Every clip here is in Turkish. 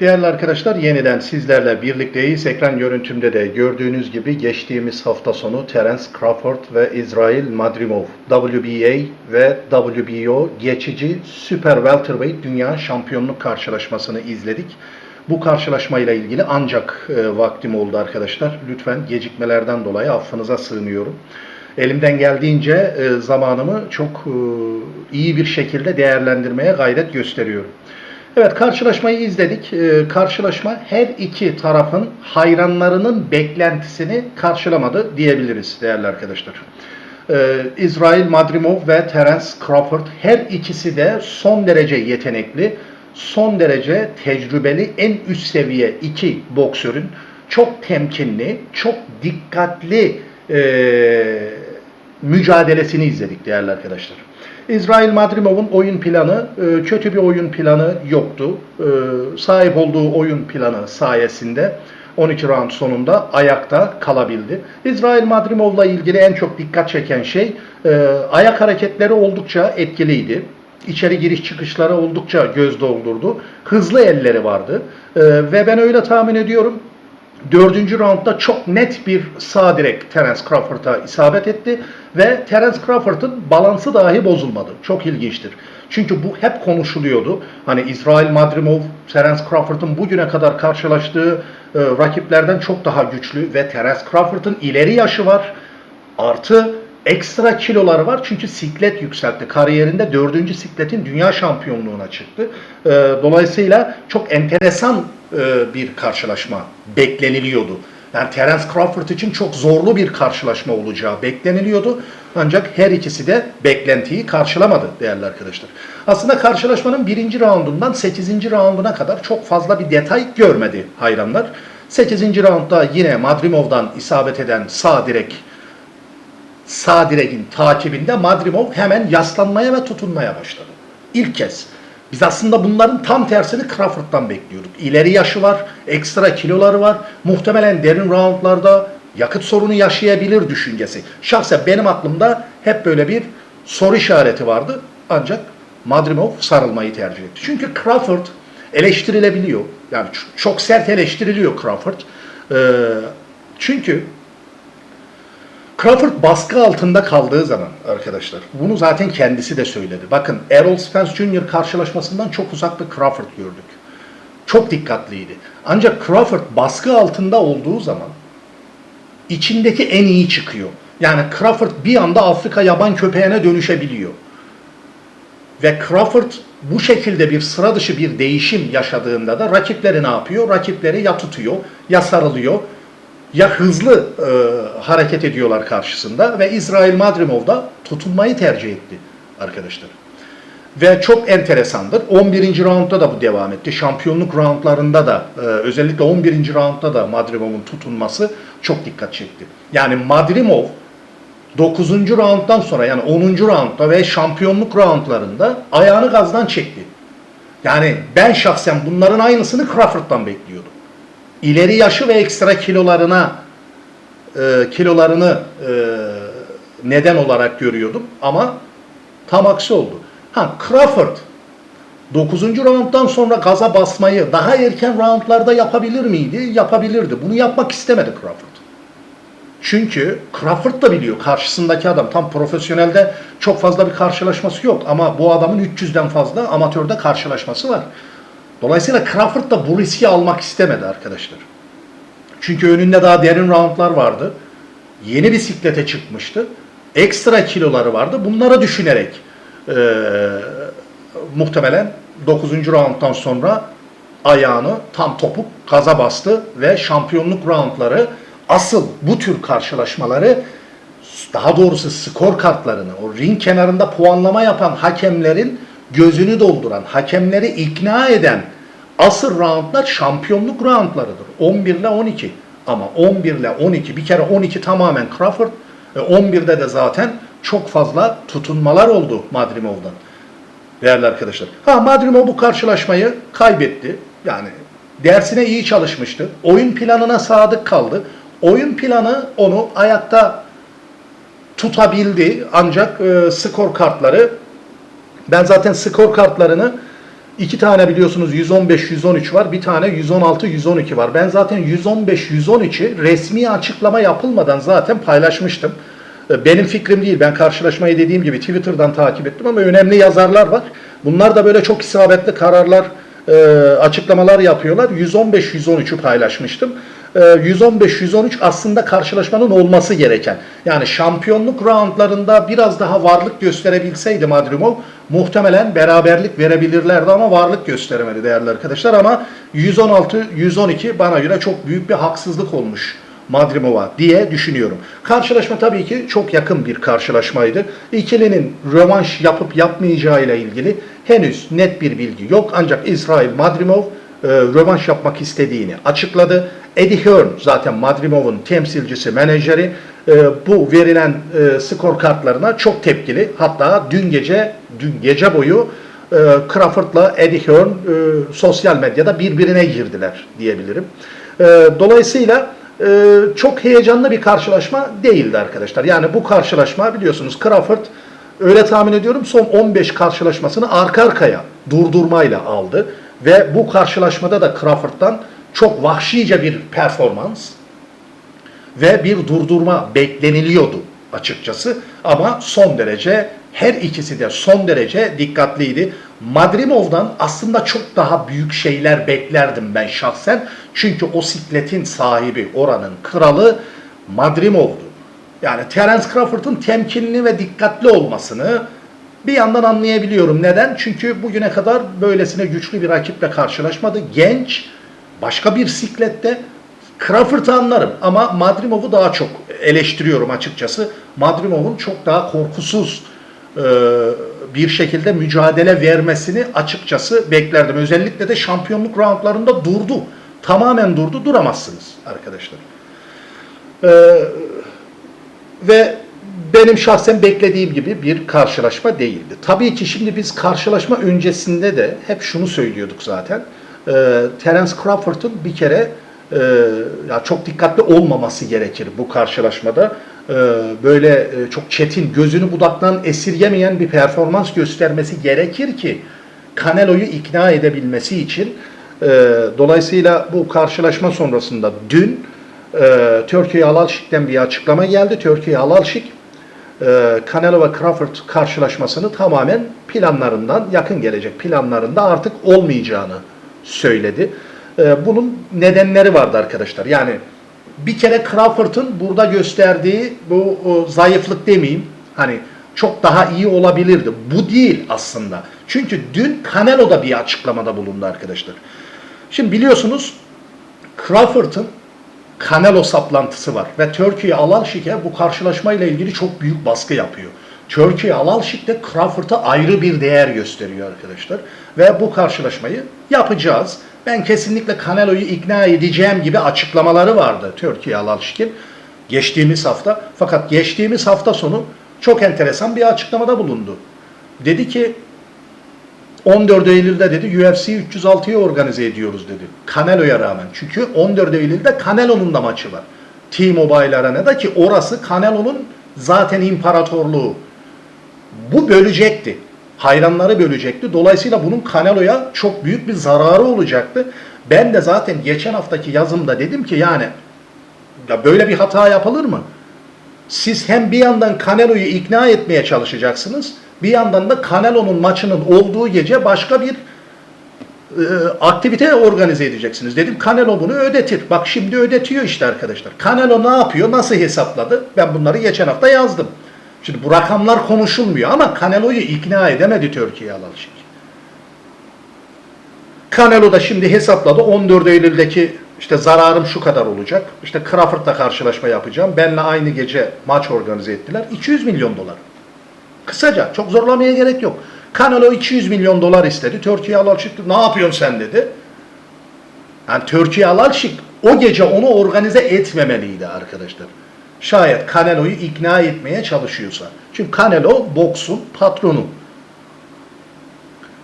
Değerli arkadaşlar yeniden sizlerle birlikteyiz. Ekran görüntümde de gördüğünüz gibi geçtiğimiz hafta sonu Terence Crawford ve İsrail Madrimov WBA ve WBO geçici Super Welterweight Dünya Şampiyonluk karşılaşmasını izledik. Bu karşılaşmayla ilgili ancak e, vaktim oldu arkadaşlar. Lütfen gecikmelerden dolayı affınıza sığınıyorum. Elimden geldiğince e, zamanımı çok e, iyi bir şekilde değerlendirmeye gayret gösteriyorum. Evet karşılaşmayı izledik. Ee, karşılaşma her iki tarafın hayranlarının beklentisini karşılamadı diyebiliriz değerli arkadaşlar. Ee, İsrail Madrimov ve Terence Crawford her ikisi de son derece yetenekli, son derece tecrübeli, en üst seviye iki boksörün çok temkinli, çok dikkatli e, mücadelesini izledik değerli arkadaşlar. İsrail Madrimov'un oyun planı e, kötü bir oyun planı yoktu. E, Sahip olduğu oyun planı sayesinde 12 round sonunda ayakta kalabildi. İsrail Madrimov'la ilgili en çok dikkat çeken şey e, ayak hareketleri oldukça etkiliydi. İçeri giriş çıkışları oldukça göz doldurdu. Hızlı elleri vardı. Ve ben öyle tahmin ediyorum Dördüncü roundda çok net bir sağ direk Terence Crawford'a isabet etti ve Terence Crawford'ın balansı dahi bozulmadı. Çok ilginçtir. Çünkü bu hep konuşuluyordu. Hani İsrail Madrimov, Terence Crawford'ın bugüne kadar karşılaştığı e, rakiplerden çok daha güçlü ve Terence Crawford'ın ileri yaşı var. Artı ekstra kiloları var çünkü siklet yükseltti. Kariyerinde dördüncü sikletin dünya şampiyonluğuna çıktı. E, dolayısıyla çok enteresan e, bir karşılaşma bekleniliyordu. Yani Terence Crawford için çok zorlu bir karşılaşma olacağı bekleniliyordu. Ancak her ikisi de beklentiyi karşılamadı değerli arkadaşlar. Aslında karşılaşmanın birinci raundundan 8. raunduna kadar çok fazla bir detay görmedi hayranlar. 8. raundda yine Madrimov'dan isabet eden sağ direk sağ takibinde Madrimov hemen yaslanmaya ve tutunmaya başladı. İlk kez. Biz aslında bunların tam tersini Crawford'dan bekliyorduk. İleri yaşı var, ekstra kiloları var. Muhtemelen derin roundlarda yakıt sorunu yaşayabilir düşüncesi. Şahsen benim aklımda hep böyle bir soru işareti vardı. Ancak Madrimov sarılmayı tercih etti. Çünkü Crawford eleştirilebiliyor. Yani çok sert eleştiriliyor Crawford. Ee, çünkü Crawford baskı altında kaldığı zaman arkadaşlar, bunu zaten kendisi de söyledi. Bakın Errol Spence Jr. karşılaşmasından çok uzak bir Crawford gördük. Çok dikkatliydi. Ancak Crawford baskı altında olduğu zaman içindeki en iyi çıkıyor. Yani Crawford bir anda Afrika yaban köpeğine dönüşebiliyor. Ve Crawford bu şekilde bir sıra dışı bir değişim yaşadığında da rakipleri ne yapıyor? Rakipleri ya tutuyor, ya sarılıyor, ya hızlı e, hareket ediyorlar karşısında ve İsrail Madrimov da tutunmayı tercih etti arkadaşlar. Ve çok enteresandır. 11. roundda da bu devam etti. Şampiyonluk roundlarında da e, özellikle 11. roundda da Madrimov'un tutunması çok dikkat çekti. Yani Madrimov 9. rounddan sonra yani 10. roundda ve şampiyonluk roundlarında ayağını gazdan çekti. Yani ben şahsen bunların aynısını Crawford'dan bekliyordum ileri yaşı ve ekstra kilolarına e, kilolarını e, neden olarak görüyordum ama tam aksi oldu. Ha Crawford 9. rounddan sonra gaza basmayı daha erken roundlarda yapabilir miydi? Yapabilirdi. Bunu yapmak istemedi Crawford. Çünkü Crawford da biliyor karşısındaki adam tam profesyonelde çok fazla bir karşılaşması yok ama bu adamın 300'den fazla amatörde karşılaşması var. Dolayısıyla Crawford da bu riski almak istemedi arkadaşlar. Çünkü önünde daha derin roundlar vardı. Yeni bisiklete çıkmıştı. Ekstra kiloları vardı. Bunları düşünerek e, muhtemelen 9. rounddan sonra ayağını tam topuk kaza bastı ve şampiyonluk roundları asıl bu tür karşılaşmaları daha doğrusu skor kartlarını o ring kenarında puanlama yapan hakemlerin gözünü dolduran, hakemleri ikna eden asıl roundlar şampiyonluk roundlarıdır. 11 ile 12. Ama 11 ile 12 bir kere 12 tamamen Crawford. E 11'de de zaten çok fazla tutunmalar oldu Madrimov'dan. Değerli arkadaşlar. Ha Madrimov bu karşılaşmayı kaybetti. Yani dersine iyi çalışmıştı. Oyun planına sadık kaldı. Oyun planı onu ayakta tutabildi. Ancak e, skor kartları ben zaten skor kartlarını İki tane biliyorsunuz 115-113 var. Bir tane 116-112 var. Ben zaten 115-113'ü resmi açıklama yapılmadan zaten paylaşmıştım. E, Benim fikrim değil. Ben karşılaşmayı dediğim gibi Twitter'dan takip ettim ama önemli yazarlar var. Bunlar da böyle çok isabetli kararlar, e, açıklamalar yapıyorlar. 115-113'ü paylaşmıştım. E, 115-113 aslında karşılaşmanın olması gereken. Yani şampiyonluk roundlarında biraz daha varlık gösterebilseydi Madrimov muhtemelen beraberlik verebilirlerdi ama varlık gösteremedi değerli arkadaşlar. Ama 116-112 bana göre çok büyük bir haksızlık olmuş. Madrimov'a diye düşünüyorum. Karşılaşma tabii ki çok yakın bir karşılaşmaydı. İkilinin rövanş yapıp yapmayacağı ile ilgili henüz net bir bilgi yok. Ancak İsrail Madrimov e, rövanş yapmak istediğini açıkladı. Eddie Hearn zaten Madrimov'un temsilcisi, menajeri. E, bu verilen e, skor kartlarına çok tepkili. Hatta dün gece dün gece boyu e, Crawford'la Eddie Hearn e, sosyal medyada birbirine girdiler diyebilirim. E, dolayısıyla e, çok heyecanlı bir karşılaşma değildi arkadaşlar. Yani bu karşılaşma biliyorsunuz Crawford öyle tahmin ediyorum son 15 karşılaşmasını arka arkaya durdurmayla aldı. Ve bu karşılaşmada da Crawford'dan çok vahşice bir performans ve bir durdurma bekleniliyordu açıkçası. Ama son derece her ikisi de son derece dikkatliydi. Madrimov'dan aslında çok daha büyük şeyler beklerdim ben şahsen. Çünkü o sikletin sahibi, oranın kralı Madrimov'du. Yani Terence Crawford'un temkinli ve dikkatli olmasını bir yandan anlayabiliyorum. Neden? Çünkü bugüne kadar böylesine güçlü bir rakiple karşılaşmadı. Genç, başka bir siklette Crawford'ı anlarım ama Madrimov'u daha çok eleştiriyorum açıkçası. Madrimov'un çok daha korkusuz e, bir şekilde mücadele vermesini açıkçası beklerdim. Özellikle de şampiyonluk roundlarında durdu. Tamamen durdu. Duramazsınız arkadaşlar. E, ve benim şahsen beklediğim gibi bir karşılaşma değildi. Tabii ki şimdi biz karşılaşma öncesinde de hep şunu söylüyorduk zaten. E, Terence Crawford'un bir kere e, ya çok dikkatli olmaması gerekir bu karşılaşmada. E, böyle e, çok çetin, gözünü budaktan esirgemeyen bir performans göstermesi gerekir ki Canelo'yu ikna edebilmesi için. E, dolayısıyla bu karşılaşma sonrasında dün e, Türkiye Alalşik'ten bir açıklama geldi. Türkiye Alalşik e, Canelo ve Crawford karşılaşmasını tamamen planlarından, yakın gelecek planlarında artık olmayacağını söyledi. E, bunun nedenleri vardı arkadaşlar. Yani bir kere Crawford'ın burada gösterdiği bu zayıflık demeyeyim. Hani çok daha iyi olabilirdi. Bu değil aslında. Çünkü dün Canelo da bir açıklamada bulundu arkadaşlar. Şimdi biliyorsunuz Crawford'ın Canelo saplantısı var ve Türkiye Alalşik'e bu karşılaşmayla ilgili çok büyük baskı yapıyor. Türkiye Alalşik de Crawford'a ayrı bir değer gösteriyor arkadaşlar. Ve bu karşılaşmayı yapacağız. Ben kesinlikle Canelo'yu ikna edeceğim gibi açıklamaları vardı Türkiye Alalşik'in geçtiğimiz hafta. Fakat geçtiğimiz hafta sonu çok enteresan bir açıklamada bulundu. Dedi ki 14 Eylül'de dedi UFC 306'yı organize ediyoruz dedi. Canelo'ya rağmen. Çünkü 14 Eylül'de Canelo'nun da maçı var. T-Mobile Arena'da ki orası Canelo'nun zaten imparatorluğu. Bu bölecekti. Hayranları bölecekti. Dolayısıyla bunun Canelo'ya çok büyük bir zararı olacaktı. Ben de zaten geçen haftaki yazımda dedim ki yani ya böyle bir hata yapılır mı? Siz hem bir yandan Canelo'yu ikna etmeye çalışacaksınız, bir yandan da Canelo'nun maçının olduğu gece başka bir e, aktivite organize edeceksiniz. Dedim Canelo bunu ödetir. Bak şimdi ödetiyor işte arkadaşlar. Canelo ne yapıyor? Nasıl hesapladı? Ben bunları geçen hafta yazdım. Şimdi bu rakamlar konuşulmuyor ama Canelo'yu ikna edemedi Türkiye Alalşik. Canelo da şimdi hesapladı 14 Eylül'deki işte zararım şu kadar olacak. İşte Crawford'la karşılaşma yapacağım. Benle aynı gece maç organize ettiler. 200 milyon dolar. Kısaca çok zorlamaya gerek yok. Canelo 200 milyon dolar istedi. Türkiye Alalşik ne yapıyorsun sen dedi. Yani Türkiye Alalşik o gece onu organize etmemeliydi arkadaşlar. Şayet Canelo'yu ikna etmeye çalışıyorsa. Çünkü Canelo boksun patronu.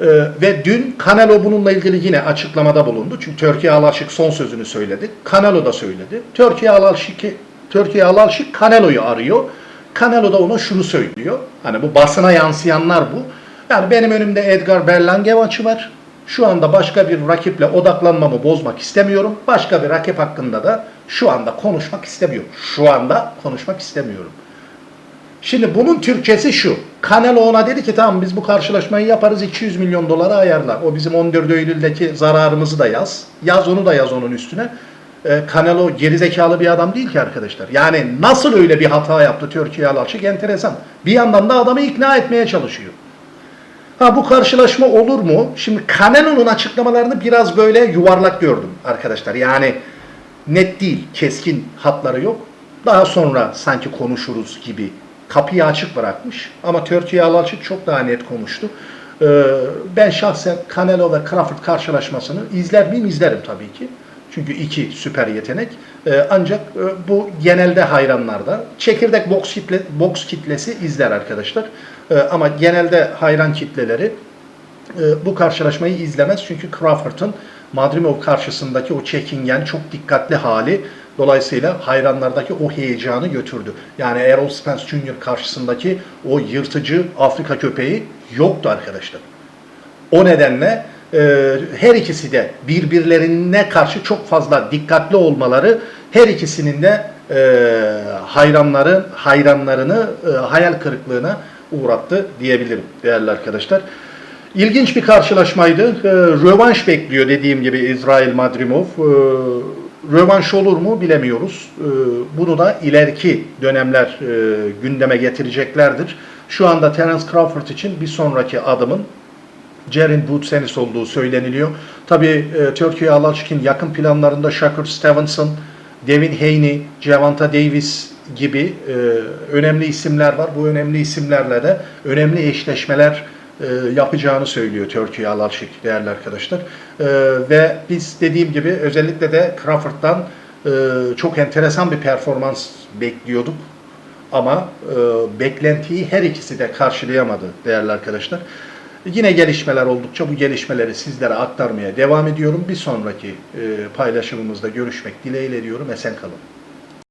Ee, ve dün Canelo bununla ilgili yine açıklamada bulundu. Çünkü Türkiye Alalşik son sözünü söyledi. Canelo da söyledi. Türkiye Alalşik Türkiye Alalşik Canelo'yu arıyor. Canelo da ona şunu söylüyor. Hani bu basına yansıyanlar bu. Yani benim önümde Edgar Berlanga maçı var. Şu anda başka bir rakiple odaklanmamı bozmak istemiyorum. Başka bir rakip hakkında da şu anda konuşmak istemiyorum. Şu anda konuşmak istemiyorum. Şimdi bunun Türkçesi şu. Canelo ona dedi ki tamam biz bu karşılaşmayı yaparız 200 milyon dolara ayarla. O bizim 14 Eylül'deki zararımızı da yaz. Yaz onu da yaz onun üstüne. Ee, Canelo gerizekalı bir adam değil ki arkadaşlar. Yani nasıl öyle bir hata yaptı Türkiye Alalçık enteresan. Bir yandan da adamı ikna etmeye çalışıyor. Ha bu karşılaşma olur mu? Şimdi Canelo'nun açıklamalarını biraz böyle yuvarlak gördüm arkadaşlar. Yani net değil, keskin hatları yok. Daha sonra sanki konuşuruz gibi kapıyı açık bırakmış. Ama Türkiye Alalçık çok daha net konuştu. Ee, ben şahsen Canelo ve Crawford karşılaşmasını izler miyim? İzlerim tabii ki. Çünkü iki süper yetenek. Ee, ancak e, bu genelde hayranlarda. Çekirdek boks, kitle, boks kitlesi izler arkadaşlar. Ee, ama genelde hayran kitleleri e, bu karşılaşmayı izlemez. Çünkü Crawford'ın Madrimov karşısındaki o çekingen, çok dikkatli hali dolayısıyla hayranlardaki o heyecanı götürdü. Yani Errol Spence Jr. karşısındaki o yırtıcı Afrika köpeği yoktu arkadaşlar. O nedenle e, her ikisi de birbirlerine karşı çok fazla dikkatli olmaları her ikisinin de e, hayranları hayranlarını e, hayal kırıklığına uğrattı diyebilirim değerli arkadaşlar. İlginç bir karşılaşmaydı. E, rövanş bekliyor dediğim gibi İsrail Madrimov. E, rövanş olur mu bilemiyoruz. E, bunu da ileriki dönemler e, gündeme getireceklerdir. Şu anda Terence Crawford için bir sonraki adımın Jared Woodsenis olduğu söyleniliyor. Tabii e, Türkiye Alalçık'ın yakın planlarında Shakur Stevenson, Devin Haney, Javante Davis gibi e, önemli isimler var. Bu önemli isimlerle de önemli eşleşmeler e, yapacağını söylüyor Türkiye Alalçık değerli arkadaşlar. E, ve biz dediğim gibi özellikle de Crawford'dan e, çok enteresan bir performans bekliyorduk. Ama e, beklentiyi her ikisi de karşılayamadı değerli arkadaşlar. Yine gelişmeler oldukça bu gelişmeleri sizlere aktarmaya devam ediyorum. Bir sonraki e, paylaşımımızda görüşmek dileğiyle diyorum. Esen kalın.